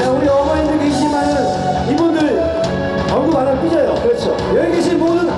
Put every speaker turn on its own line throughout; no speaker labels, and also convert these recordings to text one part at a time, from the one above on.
자 우리 어머님들 계시지만은 이분들 얼굴 하나 삐져요. 그렇죠. 여기 계신 모든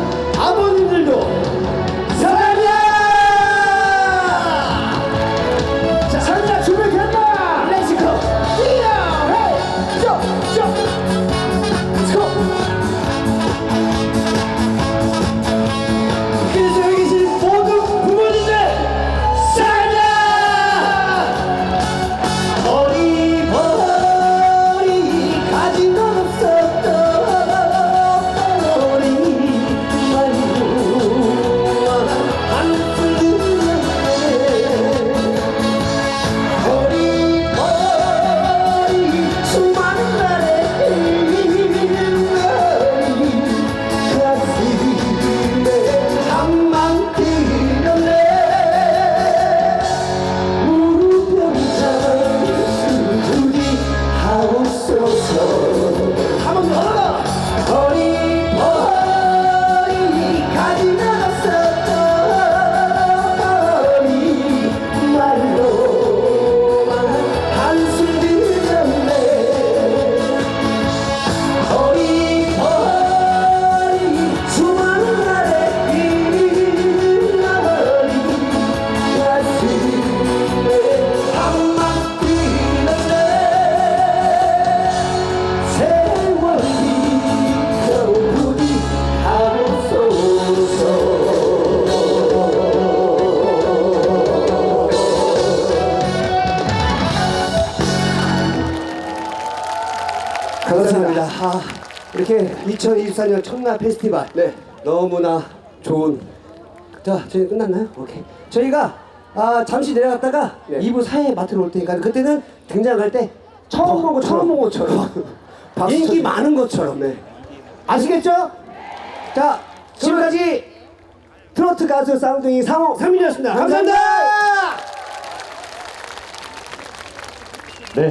아, 이렇게 2024년 청라 페스티벌
네.
너무나 좋은 자 저희 끝났나요? 오케이 저희가 아, 잠시 내려갔다가
네.
2부 사회 마트로 올 테니까 그때는 등장할 때 처음 본 것처럼
처음 본 것처럼. 박수
인기
쳐주세요.
많은 것처럼
네.
아시겠죠? 자 지금까지 트로트 가수 쌍둥이 상호 상민이었습니다 감사합니다.